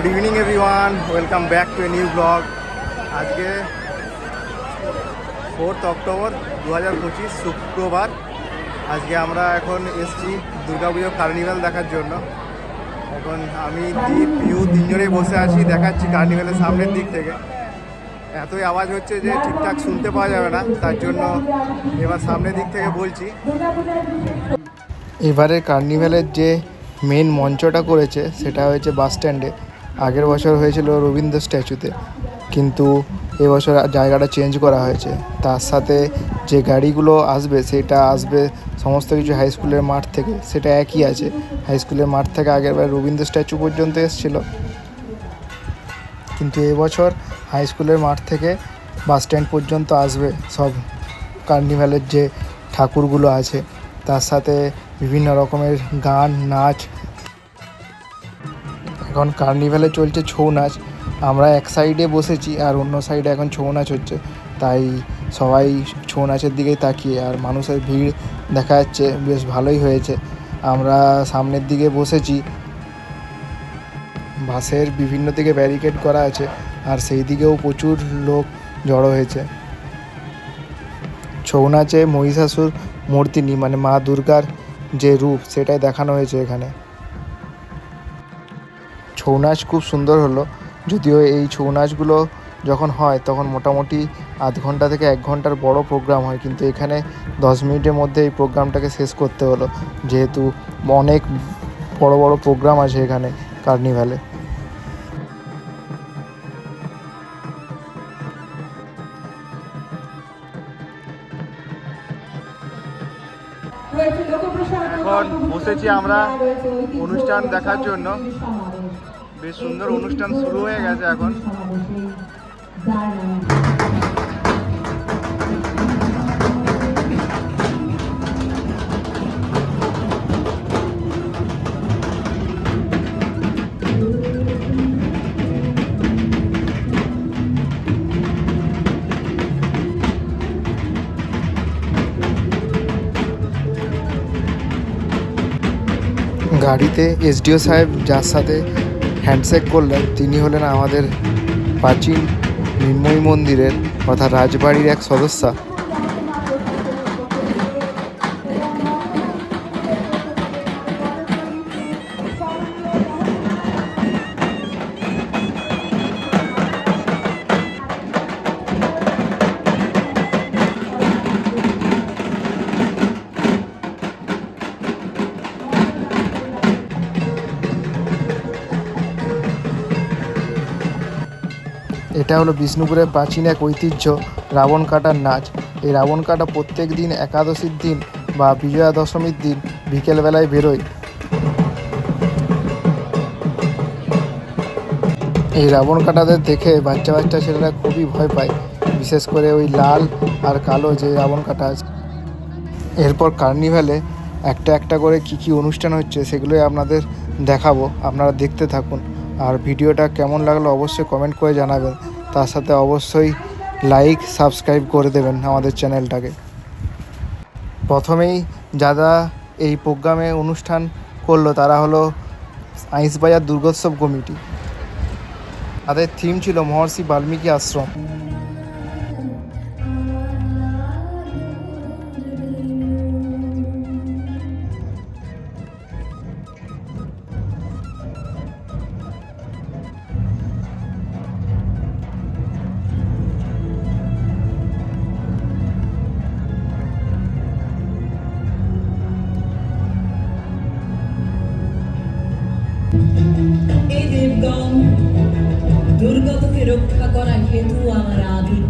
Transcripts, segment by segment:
Good evening everyone welcome back to a new blog আজকে fourth October দু হাজার পঁচিশ, শুক্রবার। আজকে আমরা এখন এসছি দুর্গাপুজো কার্নিভাল দেখার জন্য। এখন আমি দীপ, ইউ তিনজনেই বসে আছি, দেখাচ্ছি কার্নিভালের সামনের দিক থেকে। এতই আওয়াজ হচ্ছে যে ঠিকঠাক শুনতে পাওয়া যাবে না, তার জন্য এবার সামনের দিক থেকে বলছি। এবারে কার্নিভ্যালের যে মেন মঞ্চটা করেছে, সেটা হয়েছে বাস স্ট্যান্ডে আগের বছর হয়েছিল রবীন্দ্র স্ট্যাচুতে, কিন্তু এবছর জায়গাটা চেঞ্জ করা হয়েছে। তার সাথে যে গাড়িগুলো আসবে, সেটা আসবে সমস্ত কিছু হাই স্কুলের মাঠ থেকে, সেটা একই আছে। হাই স্কুলের মাঠ থেকে আগের বার রবীন্দ্র স্ট্যাচু পর্যন্ত এসেছিল। কিন্তু এবছর হাই স্কুলের মাঠ থেকে বাস স্ট্যান্ড পর্যন্ত আসবে সব কার্নিভ্যালের যে ঠাকুরগুলো আছে। তার সাথে বিভিন্ন রকমের গান, নাচ এখন কার্নিভ্যালে চলছে ছৌ নাচ। আমরা এক সাইডে বসেছি আর অন্য সাইডে এখন ছৌ নাচ হচ্ছে। তাই সবাই ছৌ নাচের দিকেই তাকিয়ে আর মানুষের ভিড় দেখা যাচ্ছে, বেশ ভালোই হয়েছে। আমরা সামনের দিকে বসেছি। বাসের বিভিন্ন দিকে ব্যারিকেড করা আছে আর সেই দিকেও প্রচুর লোক জড়ো হয়েছে। ছৌ নাচে মহিষাসুর মূর্তিনি মানে মা দুর্গার যে রূপ, সেটাই দেখানো হয়েছে এখানে। ছৌ নাচ খুব সুন্দর হলো। যদিও এই ছৌ নাচগুলো যখন হয় তখন মোটামুটি আধ ঘণ্টা থেকে এক ঘণ্টার বড় প্রোগ্রাম হয়। কিন্তু এখানে দশ মিনিটের মধ্যে এই প্রোগ্রামটাকে শেষ করতে হলো। যেহেতু অনেক বড় বড় প্রোগ্রাম আছে এখানে কার্নিভ্যালে এখন বসেছি আমরা অনুষ্ঠান দেখার জন্য। বেশ সুন্দর অনুষ্ঠান শুরু হয়ে গেছে এখন। গাড়িতে এসডিও সাহেব যার সাথে হ্যান্ডশেক করলেন। তিনি হলেন আমাদের প্রাচীন নির্ময় মন্দিরের অর্থাৎ রাজবাড়ির এক সদস্যা। এটা হলো বিষ্ণুপুরের প্রাচীন এক ঐতিহ্য রাবণ কাটার নাচ। এই রাবণ কাটা প্রত্যেক দিন একাদশীর দিন বা বিজয়া দশমীর দিন বিকেলবেলায় বেরোয়। এই রাবণ কাটাদের দেখে বাচ্চা বাচ্চা ছেলেরা খুবই ভয় পায়, বিশেষ করে ওই লাল আর কালো যে রাবণ কাটা আছে। এরপর কার্নিভ্যালে একটা একটা করে কি কি অনুষ্ঠান হচ্ছে সেগুলোই আপনাদের দেখাবো, আপনারা দেখতে থাকুন। আর ভিডিওটা কেমন লাগল অবশ্যই কমেন্ট করে জানাবেন। তার সাথে অবশ্যই লাইক সাবস্ক্রাইব করে দেবেন আমাদের চ্যানেলটাকে প্রথমেই যারা এই প্রোগ্রামে অনুষ্ঠান করল, তারা হলো আইসবাজার দুর্গোৎসব কমিটি। তাদের থিম ছিল মহর্ষি বাল্মীকি আশ্রম। দেবগণ দুর্গতকে রক্ষা করা হেতু আমার আবির্ভাব।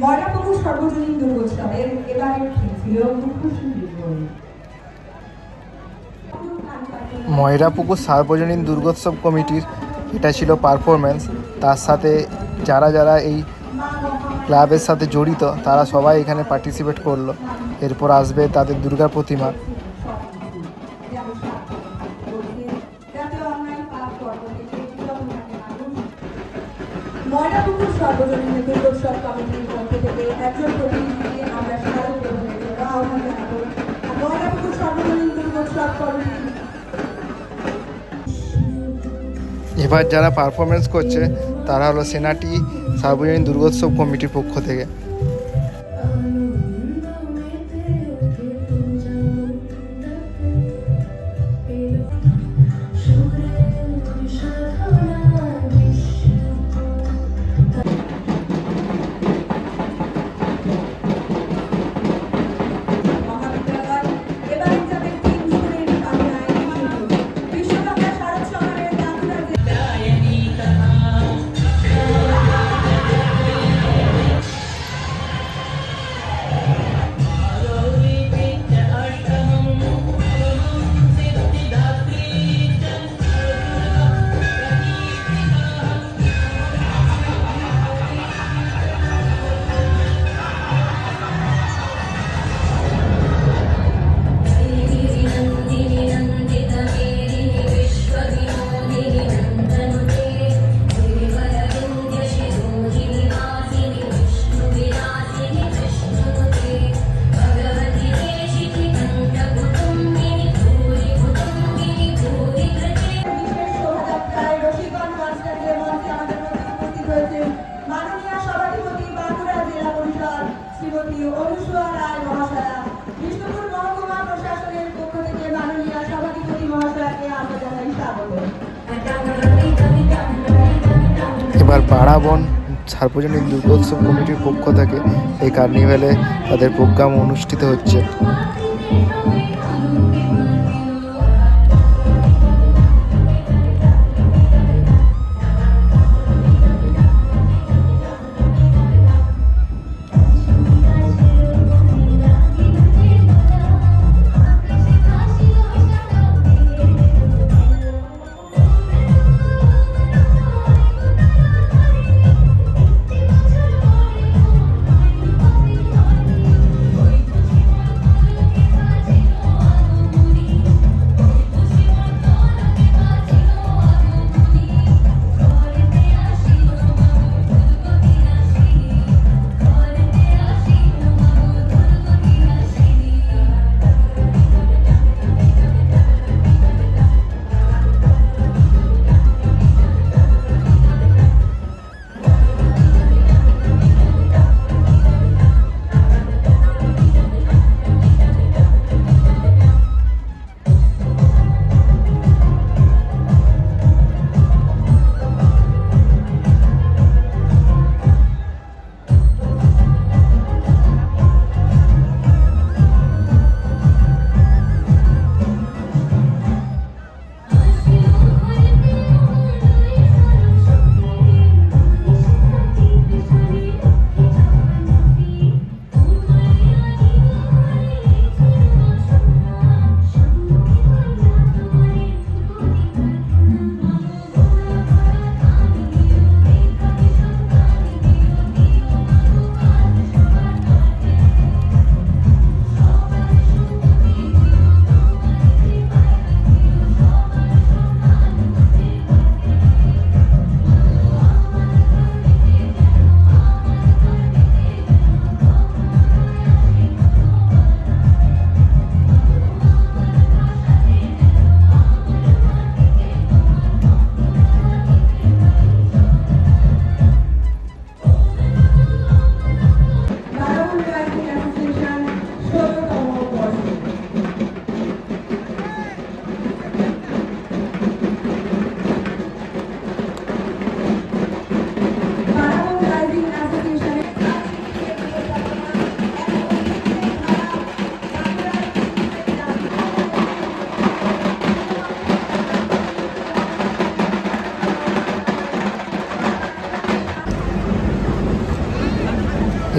ময়নাপুকুর সর্বজনীন দুর্গোৎসবের এবারের ছিল ময়রাপুকুর সার্বজনীন দুর্গোৎসব কমিটির, এটা ছিল পারফরমেন্স তার সাথে যারা যারা এই ক্লাবের সাথে জড়িত, তারা সবাই এখানে পার্টিসিপেট করল। এরপর আসবে তাদের দুর্গা প্রতিমা। ময়নাপুকুর সর্বজনীন দুর্গোৎসব কমিটির পক্ষ থেকে একজন প্রতিনিধিকে আমরা স্বাগত আহ্বান জানাব। ময়নাপুকুর সর্বজনীন দুর্গোৎসব কমিটি এবার যারা পারফরমেন্স করছে, তারা হলো সেনাটি সার্বজনীন দুর্গোৎসব কমিটির পক্ষ থেকে। সার্বজনীন দুর্গোৎসব কমিটির পক্ষ থেকে এই কার্নিভ্যালে তাদের প্রোগ্রাম অনুষ্ঠিত হচ্ছে।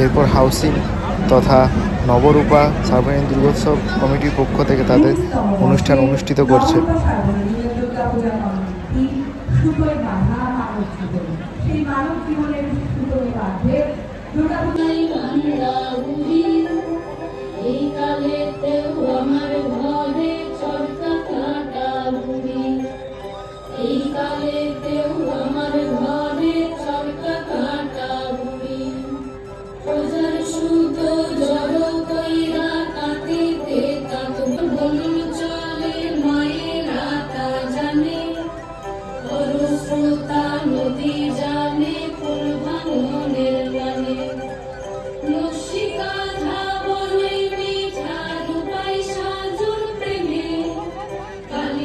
এরপর হাউসিং তথা নবরূপা সার্বজনীন দুর্গোৎসব কমিটির পক্ষ থেকে তাদের অনুষ্ঠান অনুষ্ঠিত করছে। বাঁধা মানব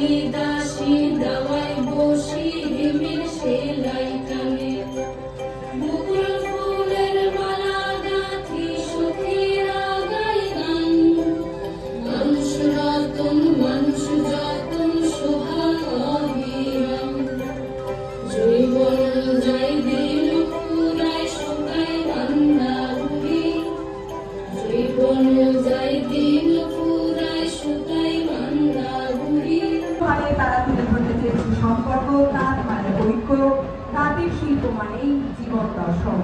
vida te. তাঁতের এই জীবন দর্শন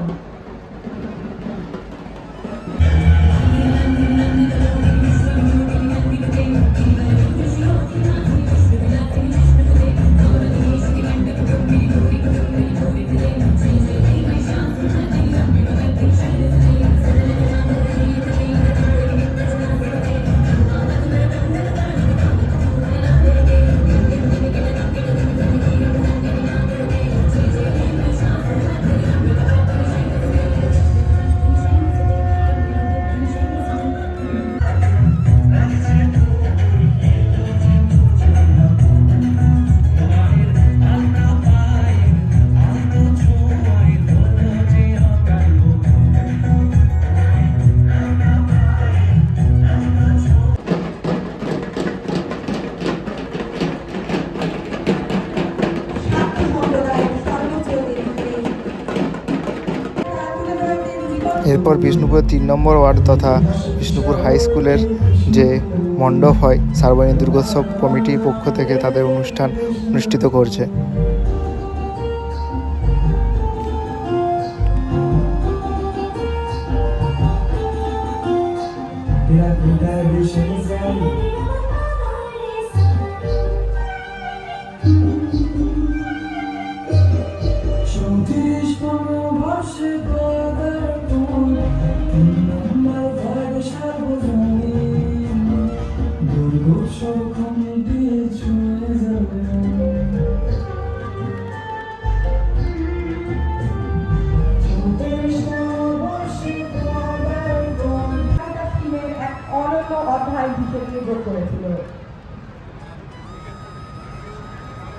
এরপর বিষ্ণুপুর তিন নম্বর ওয়ার্ড তথা বিষ্ণুপুর হাই স্কুলের যে মণ্ডপ হয় সার্বজনীন দুর্গোৎসব কমিটির পক্ষ থেকে তাদের অনুষ্ঠান অনুষ্ঠিত করছে চৌত্রিশ হিসেবে করেছিল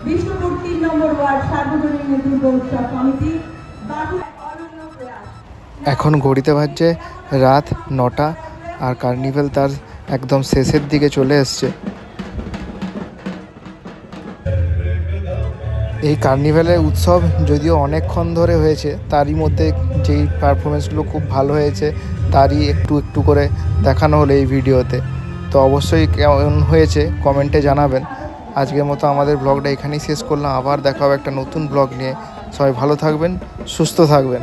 বিষ্ণুপুর তিন নম্বর ওয়ার্ড সার্বজনীন উৎসব এখন ঘড়িতে বাজছে রাত নটা আর কার্নিভেল তার একদম শেষের দিকে চলে এসছে। এই কার্নিভ্যালের উৎসব যদিও অনেকক্ষণ ধরে হয়েছে, তারই মধ্যে যেই পারফরমেন্সগুলো খুব ভালো হয়েছে, তারই একটু একটু করে দেখানো হলো এই ভিডিওতে। তো অবশ্যই কেমন হয়েছে কমেন্টে জানাবেন। আজকের মতো আমাদের ব্লগটা এখানেই শেষ করলাম। আবার দেখা হবে একটা নতুন ব্লগ নিয়ে। সবাই ভালো থাকবেন, সুস্থ থাকবেন।